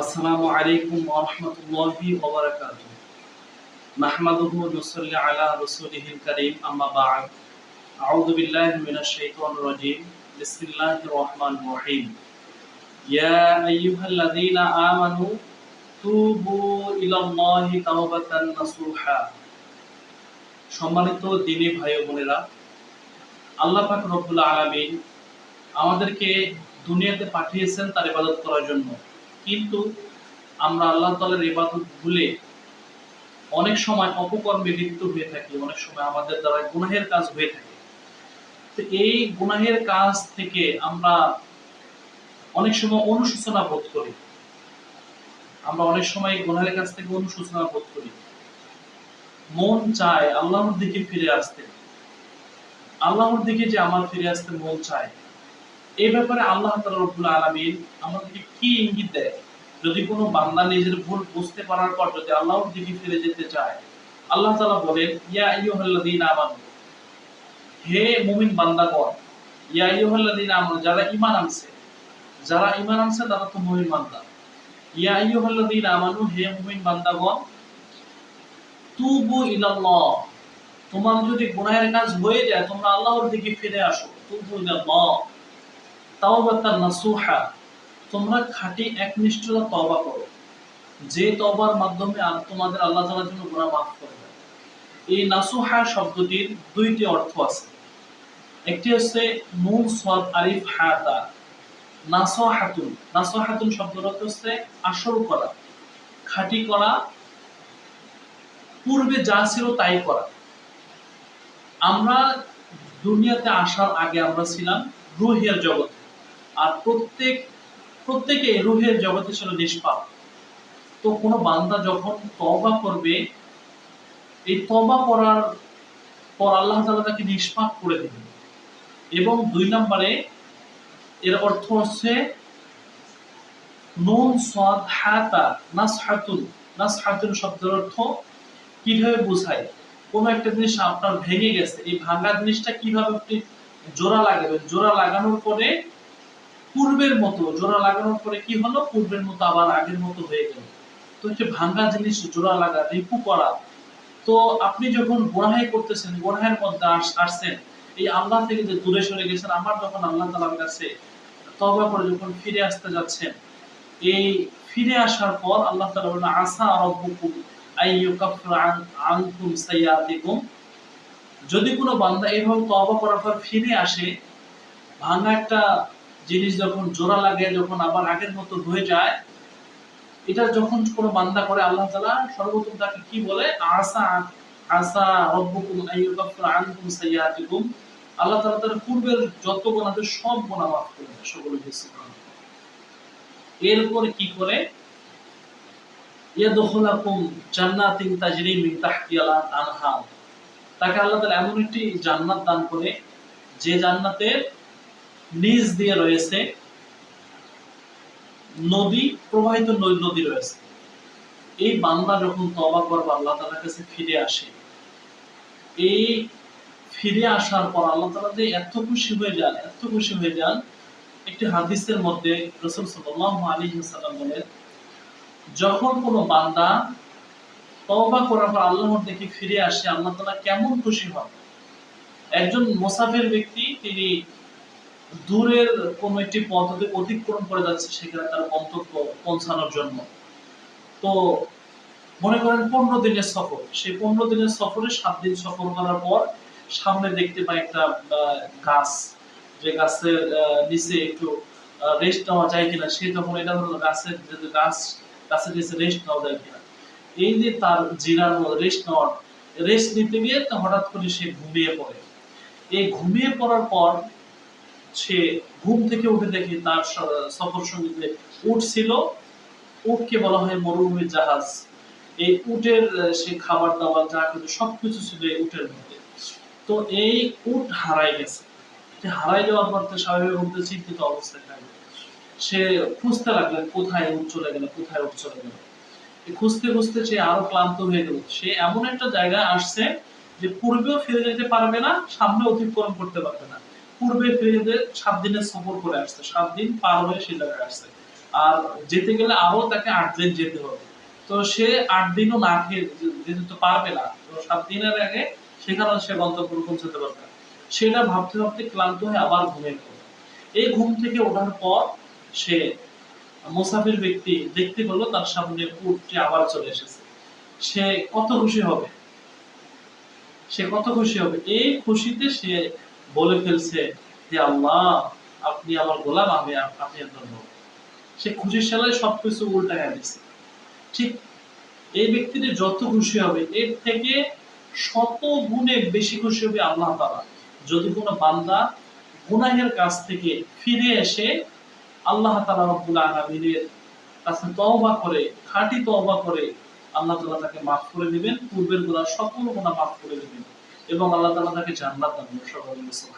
আসসালামু আলাইকুম ওয়া রাহমাতুল্লাহি ওয়া বারাকাতুহু। নাহমাদুহু ওয়া নুসাল্লি আলা রাসূলিহিল কারীম, আম্মা বা'দ। আউযু বিল্লাহি মিনাশ শাইতানির রাজীম। বিসমিল্লাহির রহমানির রহিম। ইয়া আইয়ুহাল্লাযীনা আমানু তুবু ইলাল্লাহি তাওবাতান নাসুহা। সম্মানিত দিনী ভাই বোনেরা, আল্লাহ পাক রব্বুল আলামিন আমাদেরকে দুনিয়াতে পাঠিয়েছেন তার ইবাদত করার জন্য। কিন্তু আমরা আল্লাহ তাআলার ইবাদত ভুলে অনেক সময় অপকর্মে লিপ্ত হয়ে থাকি, অনেক সময় আমাদের দ্বারা গুনাহের কাজ হয়ে থাকে। তো এই গুনাহের কাজ থেকে আমরা অনেক সময় অনুশোচনা বোধ করি। আমরা অনেক সময় গুনাহের কাছ থেকে অনুশোচনা বোধ করি। মন চায় আল্লাহর দিকে ফিরে আসতে। আল্লাহর দিকে যে আমার ফিরে আসতে মন চায়। এই ব্যাপারে আল্লাহ রব্বুল আলামিন আমাদেরকে কি ইঙ্গিত দেয়? যদি কোনো বান্দা নিজের ভুল বুঝতে পারার পর যদি আল্লাহর দিকে ফিরে যেতে চায়, আল্লাহ তাআলা বলেন, ইয়া আইয়ুহাল্লাযীনা আমানু, হে মুমিন বান্দাগণ, ইয়া আইয়ুহাল্লাযীনা আমানু, যারা ঈমান আনছে, যারা ঈমান আনছে তারা তো মুমিন বান্দা। ইয়া আইয়ুহাল্লাযীনা আমানু, হে মুমিন বান্দাগণ, তুবু ইলাল্লাহ, তোমার যদি গুনাহের কাজ হয়ে যায়, তোমরা আল্লাহর দিকে ফিরে আসো। তুবু ইলাল্লাহ তাওবাতান নাসুহা, তোমরা খাঁটি একনিষ্ঠতা তওবা করো। যে তওবার মাধ্যমে আর তোমাদের আল্লাহ তাআলার জন্য গুনাহ করে দেয় এই নাসুহা শব্দটির দুইটি অর্থ আছে। একটি হচ্ছে নুন আলিফ হাতা অর্থ হচ্ছে আসল করা। খাঁটি করা, পূর্বে যা ছিল তাই করা। আমরা দুনিয়াতে আসার আগে আমরা ছিলাম রুহের জগতে। আর প্রত্যেক, প্রত্যেকে রুহের জগতে ছিল নিষ্পাপ। তো কোনো বান্দা যখন তবা করবে, এই তবা করার পর আল্লাহ তাআলা তাকে নিষ্পাপ করে দেবেন। এবং দুই নম্বরে এর অর্থ হচ্ছে, নুন, সাদ, হাতা, নাসহাতুন। নাসহাতুন শব্দের অর্থ কীভাবে বোঝায়? কোন একটা জিনিস আপনার ভেঙে গেছে, এই ভাঙা জিনিসটা কীভাবে জোড়া লাগাবেন? জোড়া লাগানোর পরে পূর্বের মতো জোড়া লাগানোর পরে কি হলো? পূর্বের মতো আবার আগের মতো হয়ে গেল। তো হচ্ছে ভাঙ্গা জিনিস, জোড়া লাগা, রিপু করা, তো আপনি যখন গোনাহে করতেছেন, গোনাহের মধ্যে আস- আসছেন, এই আল্লাহ থেকে যে দূরে সরে গেছেন, আমার যখন আল্লাহ তালার কাছে তবা করে যখন ফিরে আসতে যাচ্ছেন, এই ফিরে আসার পর আল্লাহ তাআলা বলেন আসা রব্বুকুম আনকুম সাইয়াতিকুম। যদি কোনো বান্দা এইভাবে তওবা করার পর ফিরে আসে ভাঙা একটা জিনিস যখন জোড়া লাগে, যখন আবার আগের মতো হয়ে যায়, এটা যখন কোনো বান্দা করে, আল্লাহ তাআলা সর্বপ্রথম তাকে কি বলে? আসা আসা রব্বুকুম আইয়ুকাফিরা আনকুম সাইয়াতিকুম আল্লাহ তাআলা তার পূর্বের যত আছে, সব গুনাহ মাফ করে দেয় সকলে এরপরে কি করে? ইয়াদখুলাকুম জান্নাতিন তাজরি মিন তাহতিহাল আনহার। তাকে আল্লাহ তাআলা এমন একটি জান্নাত দান করে, যে জান্নাতের নিচ দিয়ে রয়েছে নদী, প্রবাহিত নদী রয়েছে। এই বান্দা যখন তওবা করবে, আল্লাহ তাআলার কাছে ফিরে আসে। এই ফিরে আসার পর আল্লাহ তাআলা যে এত খুশি হয়ে যান, এত খুশি হয়ে যান, একটি হাদিসের মধ্যে রাসূল সাল্লাল্লাহু আলাইহি ওয়াসাল্লাম বলেন, যখন কোনো বান্দা তওবা করার পর আল্লাহর দিকে ফিরে আসে, আল্লাহ তালা কেমন খুশি হন? একজন মুসাফির ব্যক্তি, তিনি দূরের কোন একটি পদ্ধতি অতিক্রম করে যাচ্ছে, সেখানে তার গন্তব্য পৌঁছানোর জন্য। তো মনে করেন পনেরো দিনের সফর। সেই পনেরো দিনের সফরে সাত দিন সফর করার পর সামনে দেখতে পাই একটা গাছ। যে গাছের নিচে একটু রেস্ট নেওয়া যায় কিনা, সে তখন এটা হলো গাছের গাছ, গাছের নিচে রেস্ট নেওয়া যায় কিনা। এই যে তার জিরানো রেস্ট নেওয়ার রেস্ট নিতে গিয়ে হঠাৎ করে সে ঘুমিয়ে পড়ে। এই ঘুমিয়ে পড়ার পর সে ঘুম থেকে উঠে দেখে তার সফর সঙ্গী যে উট ছিল। উটকে বলা হয় মরুভূমির জাহাজ। এই উটের সে খাবার দাবার যা কিছু সবকিছু ছিল এই উটের মধ্যে। তো এই উট হারাই গেছে। হারাই যাওয়ার পর তো স্বাভাবিক মধ্যে চিন্তিত অবস্থায় থাকবে। সে খুঁজতে লাগলেন কোথায় উট চলে গেল, কোথায় উট চলে গেল। খুঁজতে খুঁজতে সে আরও ক্লান্ত হয়ে গেল। সে এমন একটা জায়গায় আসছে যে পূর্বেও ফিরে যেতে পারবে না, সামনে অতিক্রম করতে পারবে না। পূর্বে ফিরে সাত দিনের সফর করে আসছে। সাত দিন পার হয়ে সে জায়গায় আসছে। আর যেতে গেলে আরও তাকে আট দিন যেতে হবে। তো সে আট দিনও না খেয়ে যেতে তো পারবে না সাত দিনের আগে সেখানে সে গন্তব্যে পৌঁছাতে পারবে। সেটা ভাবতে ভাবতে ক্লান্ত হয়ে আবার ঘুমিয়ে পড়ে। এই ঘুম থেকে ওঠার পর সে মুসাফির ব্যক্তি দেখতে পেল তার সামনে উঠটি আবার চলে এসেছে। সে কত খুশি হবে? সে কত খুশি হবে? এই খুশিতে সে বলে ফেলছে যে, আল্লাহ, আপনি আমার গোলাম, আমি আপনি গোলাম। সে খুশির সালে সবকিছু উল্টায় দিচ্ছে ঠিক এই ব্যক্তিটি যত খুশি হবে, এর থেকে শত গুণে বেশি খুশি হবে আল্লাহ তাআলা। যদি কোনো বান্দা গুনাহের কাছ থেকে ফিরে এসে আল্লাহ তাআলা রব্বুল আলামিনের কাছে তওবা করে, খাঁটি তওবা করে, আল্লাহ তাআলা তাকে মাফ করে দিবেন, পূর্বের গুনাহ সকল গুনাহ মাফ করে দিবেন। এবং আল্লাহ তাআলা তাকে জান্নাত দান